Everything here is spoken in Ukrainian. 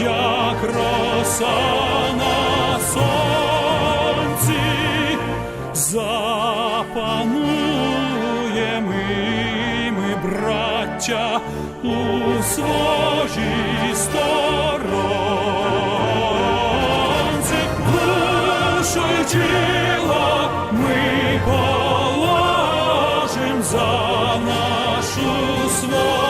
як роса на сонці, запануємо і ми, браття, у своїй сторонці, душу тіло ми положим за нашу свободу